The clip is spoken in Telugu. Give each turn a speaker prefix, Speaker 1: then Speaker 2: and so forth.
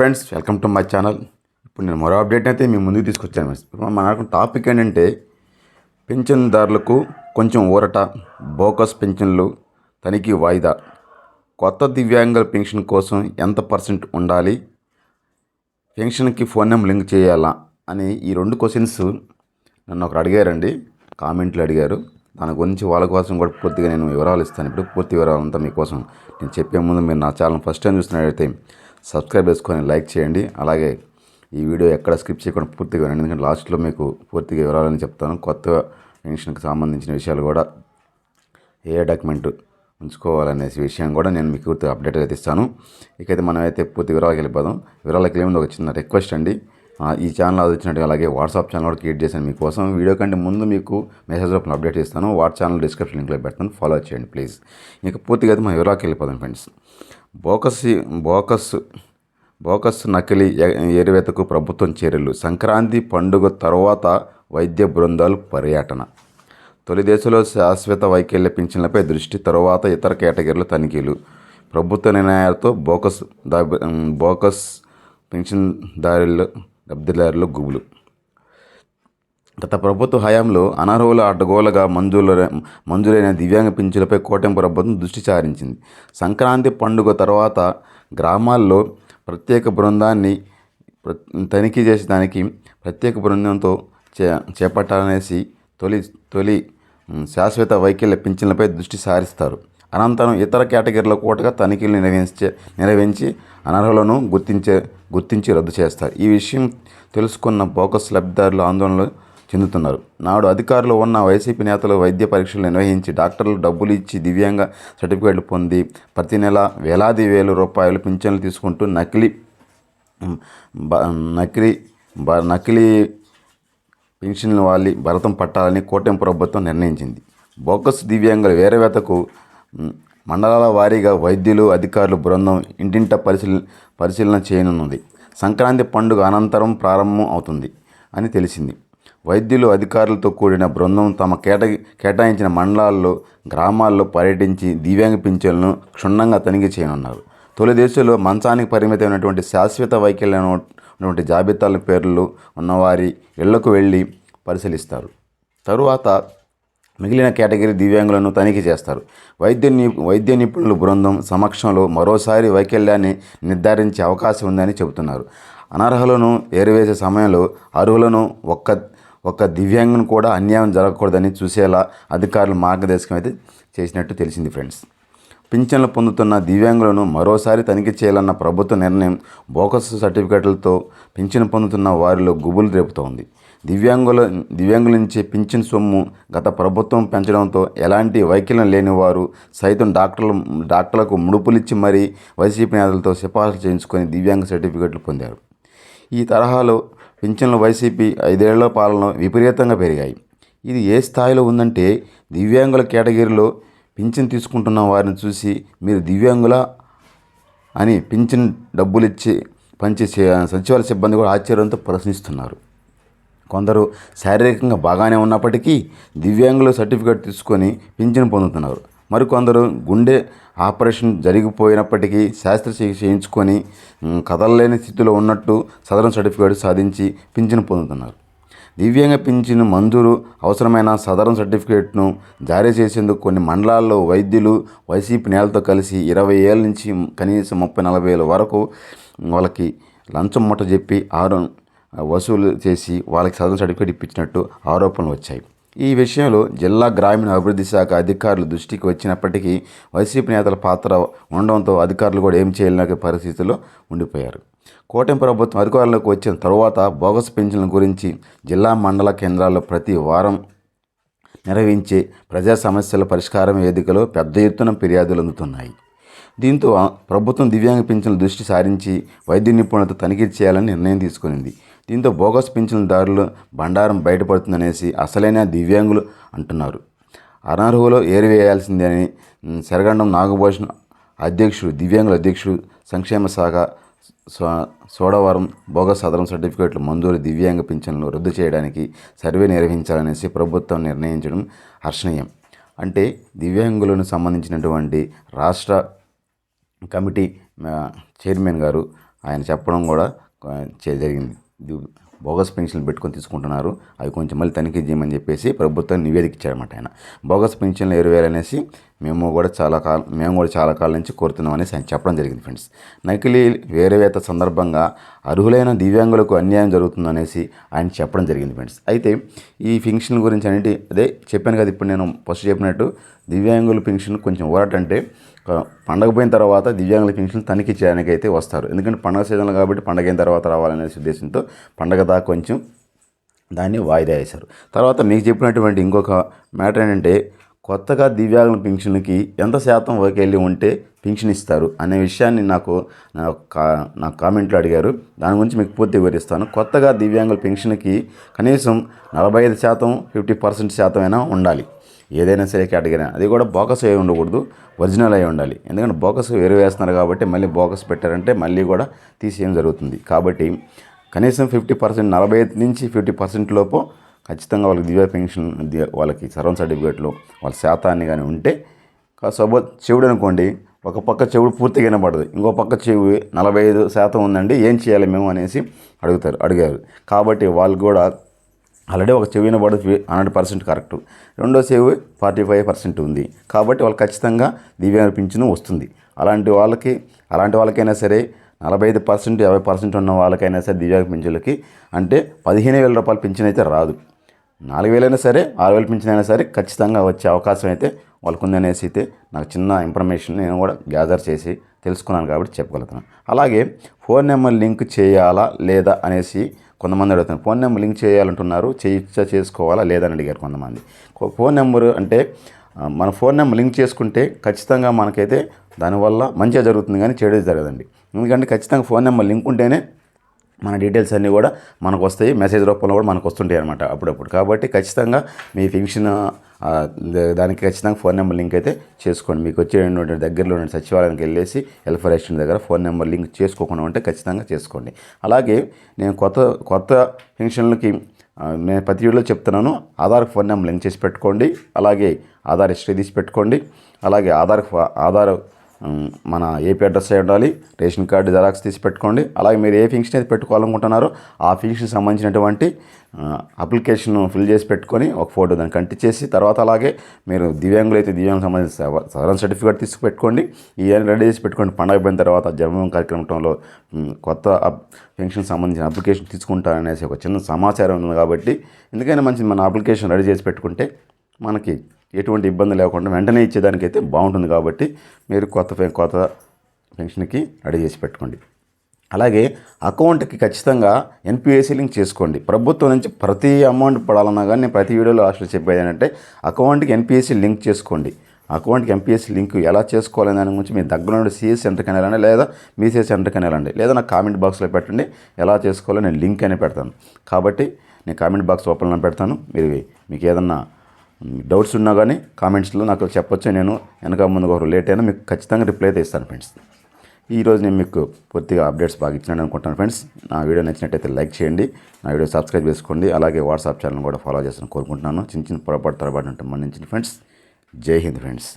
Speaker 1: Friends welcome to my channel ఇప్పుడు నేను మరో అప్డేట్ అయితే మీ ముందుకు తీసుకొచ్చాను ఫ్రెండ్స్ ఇప్పుడు మన టాపిక్ ఏంటంటే పెన్షన్దారులకు కొంచెం ఊరట బోకస్ పెన్షన్లు తనిఖీ వాయిదా. కొత్త దివ్యాంగుల పెన్షన్ కోసం ఎంత పర్సెంట్ ఉండాలి? పెన్షన్కి ఫోన్ నెంబర్ లింక్ చేయాలా? అని ఈ రెండు క్వశ్చన్స్ నన్ను ఒకరు అడిగారండి. కామెంట్లు అడిగారు. దాని గురించి వాళ్ళ కోసం కూడా పూర్తిగా నేను వివరాలు ఇస్తాను. ఇప్పుడు పూర్తి వివరాలు అంతా మీకోసం నేను చెప్పే ముందు మీరు నా ఛానల్ ఫస్ట్ టైం చూస్తున్నట్టయితే సబ్స్క్రైబ్ చేసుకొని లైక్ చేయండి. అలాగే ఈ వీడియో ఎక్కడ స్కిప్ చేయకుండా పూర్తిగా వినండి. ఎందుకంటే లాస్ట్లో మీకు పూర్తిగా వివరాలని చెప్తాను. కొత్త పెన్షన్కి సంబంధించిన విషయాలు కూడా ఏ డాక్యుమెంట్ ఉంచుకోవాలనే విషయం కూడా నేను మీకు పూర్తిగా అప్డేట్ అయితే ఇస్తాను. ఇకైతే మనం అయితే పూర్తి వివరాలకు వెళ్ళిపోదాం. వివరాలకు వెళ్ళి ఒక చిన్న రిక్వెస్ట్ అండి. ఈ ఛానల్ వచ్చినట్టు అలాగే వాట్సాప్ ఛానల్ కూడా క్రియేట్ చేశాను మీకోసం. వీడియో కంటే ముందు మీకు మెసేజ్ రూపంలో అప్డేట్ చేస్తాను. వాట్ ఛానల్ డిస్క్రిప్షన్ లింక్లో పెడతాను. ఫాలో చేయండి ప్లీజ్. ఇంకా పూర్తిగా అయితే మా వివరాలకు వెళ్ళిపోదాం ఫ్రెండ్స్. బోకస్ బోకస్ బోకస్ నకిలీ ఎ- ప్రభుత్వం చర్యలు. సంక్రాంతి పండుగ తర్వాత వైద్య బృందాలు పర్యటన. తొలి దశలో శాశ్వత వైకల్య పింఛన్లపై దృష్టి తరువాత ఇతర కేటగిరీల తనిఖీలు. ప్రభుత్వ నిర్ణయాలతో బోకస్ దా బోకస్ పింఛన్దారులు లబ్ధిదారులు గుబులు. గత ప్రభుత్వ హయాంలో అనర్హుల అడ్డగోలుగా మంజూరు మంజూరైన దివ్యాంగ పింఛన్లపై కోటెం ప్రభుత్వం దృష్టి సారించింది. సంక్రాంతి పండుగ తర్వాత గ్రామాల్లో ప్రత్యేక బృందాన్ని తనిఖీ చేసేదానికి ప్రత్యేక బృందంతో చే చేపట్టాలనేసి తొలి తొలి శాశ్వత వైకల్య పింఛన్లపై దృష్టి సారిస్తారు. అనంతరం ఇతర కేటగిరీల కూటగా తనిఖీలు నిర్వహించే నిర్వహించి అనర్హులను గుర్తించే గుర్తించి రద్దు చేస్తారు. ఈ విషయం తెలుసుకున్న బోకస్ లబ్ధిదారులు ఆందోళనలు చెందుతున్నారు. నాడు అధికారులు ఉన్న వైసీపీ నేతలు వైద్య పరీక్షలు నిర్వహించి డాక్టర్లు డబ్బులు ఇచ్చి దివ్యాంగ సర్టిఫికేట్లు పొంది ప్రతి నెల వేలాది వేల రూపాయలు పింఛన్లు తీసుకుంటూ నకిలీ బ- నకిలీ బ- నకిలీ పెన్షన్ల వాళ్ళి భరతం పట్టాలని కూటమి ప్రభుత్వం నిర్ణయించింది. బోకస్ దివ్యాంగుల వేరవేతకు మండలాల వారీగా వైద్యులు అధికారులు బృందం ఇంటింట పరిశీలన పరిశీలన చేయనున్నది సంక్రాంతి పండుగ అనంతరం ప్రారంభం అవుతుంది అని తెలిసింది. వైద్యులు అధికారులతో కూడిన బృందం తమ కేట కేటాయించిన మండలాల్లో గ్రామాల్లో పర్యటించి దివ్యాంగ పింఛన్లను క్షుణ్ణంగా తనిఖీ చేయనున్నారు. తొలి దేశంలో మంచానికి పరిమితమైనటువంటి శాశ్వత వైకల్యం ఉన్నటువంటి జాబితాల పేర్లు ఉన్నవారి ఇళ్ళకు వెళ్ళి పరిశీలిస్తారు. తరువాత మిగిలిన కేటగిరీ దివ్యాంగులను తనిఖీ చేస్తారు. వైద్య ని వైద్య నిపుణుల బృందం సమక్షంలో మరోసారి వైకల్యాన్ని నిర్ధారించే అవకాశం ఉందని చెబుతున్నారు. అనర్హులను ఏరివేసే సమయంలో అర్హులను ఒక్క ఒక్క దివ్యాంగును కూడా అన్యాయం జరగకూడదని చూసేలా అధికారులు మార్గదర్శకం అయితే చేసినట్టు తెలిసింది ఫ్రెండ్స్. పింఛన్లు పొందుతున్న దివ్యాంగులను మరోసారి తనిఖీ చేయాలన్న ప్రభుత్వ నిర్ణయం బోకస్ సర్టిఫికెట్లతో పింఛను పొందుతున్న వారిలో గుబులు రేపుతోంది. దివ్యాంగుల దివ్యాంగుల నుంచి పింఛన్ సొమ్ము గత ప్రభుత్వం పెంచడంతో ఎలాంటి వైకల్యం లేని వారు సైతం డాక్టర్లు డాక్టర్లకు ముడుపులిచ్చి మరీ వైసీపీ నేతలతో సిఫార్సు చేయించుకొని దివ్యాంగ సర్టిఫికెట్లు పొందారు. ఈ తరహాలో పింఛన్లు వైసీపీ ఐదేళ్ళ పాలన విపరీతంగా పెరిగాయి. ఇది ఏ స్థాయిలో ఉందంటే దివ్యాంగుల కేటగిరీలో పింఛన్ తీసుకుంటున్న వారిని చూసి మీరు దివ్యాంగుల అని పింఛన్ డబ్బులు ఇచ్చి పంచే సచివాలయ సిబ్బంది కూడా ఆశ్చర్యంతో ప్రశ్నిస్తున్నారు. కొందరు శారీరకంగా బాగానే ఉన్నప్పటికీ దివ్యాంగుల సర్టిఫికేట్ తీసుకొని పింఛను పొందుతున్నారు. మరికొందరు గుండె ఆపరేషన్ జరిగిపోయినప్పటికీ శస్త్రచికిత్స చేయించుకొని కదలలేని స్థితిలో ఉన్నట్టు సదరన్ సర్టిఫికేట్ సాధించి పింఛను పొందుతున్నారు. దివ్యాంగ పింఛను మంజూరు అవసరమైన సదరన్ సర్టిఫికేట్ను జారీ చేసేందుకు కొన్ని మండలాల్లో వైద్యులు వైసీపీ నేలతో కలిసి ఇరవై ఏళ్ళ నుంచి కనీసం ముప్పై నలభై ఏళ్ళ వరకు వాళ్ళకి లంచం ముట్ట చెప్పి ఆరు వసూలు చేసి వాళ్ళకి సదరన్ సర్టిఫికేట్ ఇప్పించినట్టు ఆరోపణలు వచ్చాయి. ఈ విషయంలో జిల్లా గ్రామీణ అభివృద్ధి శాఖ అధికారులు దృష్టికి వచ్చినప్పటికీ వైసీపీ నేతల పాత్ర ఉండడంతో అధికారులు కూడా ఏం చేయలేక పరిస్థితిలో ఉండిపోయారు. కూటమి ప్రభుత్వం అధికారంలోకి వచ్చిన తరువాత బోగస్ పెన్షన్ల గురించి జిల్లా మండల కేంద్రాల్లో ప్రతి వారం నిర్వహించే ప్రజా సమస్యల పరిష్కారం వేదికలో పెద్ద ఎత్తున ఫిర్యాదులు అందుతున్నాయి. దీంతో ప్రభుత్వం దివ్యాంగ పెన్షన్ల దృష్టి సారించి వైద్య నిపుణులతో తనిఖీ చేయాలని నిర్ణయం తీసుకునింది. దీంతో బోగస్ పింఛన్దారులు బండారం బయటపడుతుందనేసి అసలైన దివ్యాంగులు అంటున్నారు. అనర్హులు ఏరివేయాల్సిందే అని శరగండం నాగభూషణ్ అధ్యక్షుడు దివ్యాంగుల అధ్యక్షుడు సంక్షేమ శాఖ సోడవరం బోగస్ సదరం సర్టిఫికేట్లు మంజూరు దివ్యాంగ పింఛన్లు రద్దు చేయడానికి సర్వే నిర్వహించాలనేసి ప్రభుత్వం నిర్ణయించడం హర్షణీయం. అంటే దివ్యాంగులను సంబంధించినటువంటి రాష్ట్ర కమిటీ చైర్మన్ గారు ఆయన చెప్పడం కూడా చే- జరిగింది. బోగస్ పెన్షన్లు పెట్టుకొని తీసుకుంటున్నారు. అవి కొంచెం మళ్ళీ తనిఖీ చేయమని చెప్పేసి ప్రభుత్వం నివేదిక ఇచ్చారన్నమాట ఆయన. బోగస్ పెన్షన్లు ఎరువేయాలనేసి మేము కూడా చాలా కాలం మేము కూడా చాలా కాలం నుంచి కోరుతున్నాం అనేసి ఆయన చెప్పడం జరిగింది ఫ్రెండ్స్. నకిలీ వేరేవేత సందర్భంగా అర్హులైన దివ్యాంగులకు అన్యాయం జరుగుతుందనేసి ఆయన చెప్పడం జరిగింది ఫ్రెండ్స్. అయితే ఈ పెన్షన్ గురించి అనేది అదే చెప్పాను కదా ఇప్పుడు నేను ఫస్ట్ చెప్పినట్టు దివ్యాంగుల పెన్షన్ కొంచెం ఊరటంటే పండగ పోయిన తర్వాత దివ్యాంగుల పెన్షన్ తనిఖీ చేయడానికి అయితే వస్తారు. ఎందుకంటే పండగ సీజన్లో కాబట్టి పండగ అయిన తర్వాత రావాలనే ఉద్దేశంతో పండగ దాకా కొంచెం దాన్ని వాయిదా వేశారు. తర్వాత మీకు చెప్పినటువంటి ఇంకొక మ్యాటర్ ఏంటంటే కొత్తగా దివ్యాంగుల పెన్షన్కి ఎంత శాతం వెళ్ళి ఉంటే పెన్షన్ ఇస్తారు అనే విషయాన్ని నాకు నా కా- నా కామెంట్లో అడిగారు. దాని గురించి మీకు పూర్తి వివరిస్తాను. కొత్తగా దివ్యాంగుల పెన్షన్కి కనీసం నలభై ఐదు శాతం ఫిఫ్టీ పర్సెంట్ శాతం అయినా ఉండాలి. ఏదైనా సరే కేటగిరీ అది కూడా బోకస్ అయి ఉండకూడదు. ఒరిజినల్ అయి ఉండాలి. ఎందుకంటే బోకస్ వేరు వేస్తున్నారు కాబట్టి మళ్ళీ బోకస్ పెట్టారంటే మళ్ళీ కూడా తీసేయడం జరుగుతుంది. కాబట్టి కనీసం ఫిఫ్టీ పర్సెంట్ నలభై ఐదు నుంచి ఫిఫ్టీ పర్సెంట్ లోపు ఖచ్చితంగా వాళ్ళకి దివ్య పెన్షన్ వాళ్ళకి సర్వం సర్టిఫికేట్లు వాళ్ళ శాతాన్ని కానీ ఉంటే సపోజ్ చెవుడు అనుకోండి ఒక పక్క చెవుడు పూర్తిగా వినపడదు. ఇంకో పక్క చెవు నలభై ఐదు శాతం ఉందండి ఏం చేయాలి మేము అనేసి అడుగుతారు అడిగారు. కాబట్టి వాళ్ళు కూడా ఆల్రెడీ ఒక చెవి వినబడదు హండ్రెడ్ పర్సెంట్ కరెక్ట్. రెండో చెవి ఫార్టీ ఫైవ్ పర్సెంట్ ఉంది. కాబట్టి వాళ్ళు ఖచ్చితంగా దివ్యాంగ పింఛను వస్తుంది. అలాంటి వాళ్ళకి అలాంటి వాళ్ళకైనా సరే నలభై ఐదు పర్సెంట్ యాభై పర్సెంట్ ఉన్న వాళ్ళకైనా సరే దివ్యాంగ పింఛన్లకి అంటే పదిహేను వేల రూపాయల పింఛన్ అయితే రాదు. నాలుగు వేలైనా సరే ఆరు వేల పింఛన్ అయినా సరే ఖచ్చితంగా వచ్చే అవకాశం అయితే వాళ్ళకు ఉందనేసి అయితే నాకు చిన్న ఇన్ఫర్మేషన్ నేను కూడా గ్యాదర్ చేసి తెలుసుకున్నాను కాబట్టి చెప్పగలుగుతున్నాను. అలాగే ఫోన్ నెంబర్ లింక్ చేయాలా లేదా అనేసి కొంతమంది అడుగుతున్నారు. ఫోన్ నెంబర్ లింక్ చేయాలంటున్నారు. చేయించా చేసుకోవాలా లేదని అడిగారు కొంతమంది. ఫోన్ నెంబర్ అంటే మన ఫోన్ నెంబర్ లింక్ చేసుకుంటే ఖచ్చితంగా మనకైతే దానివల్ల మంచిగా జరుగుతుంది కానీ చెడు జరగదండి. ఎందుకంటే ఖచ్చితంగా ఫోన్ నెంబర్ లింక్ ఉంటేనే మన డీటెయిల్స్ అన్నీ కూడా మనకు వస్తాయి మెసేజ్ రూపంలో కూడా మనకు వస్తుంటాయి అనమాట అప్పుడప్పుడు. కాబట్టి ఖచ్చితంగా మీ ఫంక్షన్ దానికి ఖచ్చితంగా ఫోన్ నెంబర్ లింక్ అయితే చేసుకోండి. మీకు వచ్చేటువంటి దగ్గరలో ఉన్న సచివాలయానికి వెళ్ళేసి వెల్ఫేర్ అసిస్టెంట్ దగ్గర ఫోన్ నెంబర్ లింక్ చేసుకోకుండా ఉంటే ఖచ్చితంగా చేసుకోండి. అలాగే నేను కొత్త కొత్త ఫంక్షన్లకి నేను ప్రతి వీడియోలో చెప్తున్నాను ఆధార్ ఫోన్ నెంబర్ లింక్ చేసి పెట్టుకోండి. అలాగే ఆధార్ హిస్టరీ తీసి పెట్టుకోండి. అలాగే ఆధార్ ఫా- ఆధార్ మన ఏపీ అడ్రస్ అయి ఉండాలి రేషన్ కార్డు జెరాక్స్ తీసి పెట్టుకోండి అలాగే మీరు ఏ ఫంక్షన్ అయితే పెట్టుకోవాలనుకుంటున్నారో ఆ ఫంక్షన్కి సంబంధించినటువంటి అప్లికేషన్ ఫిల్ చేసి పెట్టుకొని ఒక ఫోటో దాన్ని కంటి చేసి తర్వాత అలాగే మీరు దివ్యాంగులు అయితే దివ్యాంగులకు సంబంధించిన సదరన్ సర్టిఫికేట్ తీసుకుపెట్టుకోండి ఇవన్నీ రెడీ చేసి పెట్టుకోండి. పండగ పోయిన తర్వాత జన్మం కార్యక్రమంలో కొత్త పెన్షన్ సంబంధించిన అప్లికేషన్ తీసుకుంటారనేసి ఒక చిన్న సమాచారం ఉంది కాబట్టి ఎందుకైనా మంచిది మన అప్లికేషన్ రెడీ చేసి పెట్టుకుంటే మనకి ఎటువంటి ఇబ్బంది లేకుండా వెంటనే ఇచ్చేదానికైతే బాగుంటుంది కాబట్టి మీరు కొత్త కొత్త పెన్షన్కి రెడీ చేసి పెట్టుకోండి. అలాగే అకౌంట్కి ఖచ్చితంగా ఎన్పిఎస్సి లింక్ చేసుకోండి. ప్రభుత్వం నుంచి ప్రతి అమౌంట్ పడాలన్నా కానీ నేను ప్రతి వీడియోలో లాస్ట్లో చెప్పేది ఏంటంటే అకౌంట్కి ఎన్పిఎస్సి లింక్ చేసుకోండి. అకౌంట్కి ఎంపీఎస్సీ లింక్ ఎలా చేసుకోవాలని దాని గురించి మీ దగ్గర నుండి సిఎస్ సెంటర్కి వెళ్ళండి లేదా మీసీఎస్ సెంటర్కి వెళ్ళండి లేదా నా కామెంట్ బాక్స్లో పెట్టండి. ఎలా చేసుకోవాలో నేను లింక్ అనే పెడతాను. కాబట్టి నేను కామెంట్ బాక్స్ ఓపెన్లో పెడతాను. మీరు మీకు ఏదన్నా డౌట్స్ ఉన్నా కానీ కామెంట్స్లో నాకు చెప్పొచ్చు. నేను వెనక ముందు ఒక లేట్ అయినా మీకు ఖచ్చితంగా రిప్లై అయితే ఇస్తాను ఫ్రెండ్స్ ఈరోజు నేను మీకు పూర్తిగా అప్డేట్స్ బాగా ఇచ్చినాను అనుకుంటాను ఫ్రెండ్స్. నా వీడియో నచ్చినట్టయితే లైక్ చేయండి. నా వీడియో సబ్స్క్రైబ్ చేసుకోండి. అలాగే వాట్సాప్ ఛానల్ కూడా ఫాలో చేస్తాను కోరుకుంటున్నాను. చిన్న చిన్న పొరపాటు తరబడి ఉంటే మన్నించిన ఫ్రెండ్స్. జై హింద్ ఫ్రెండ్స్.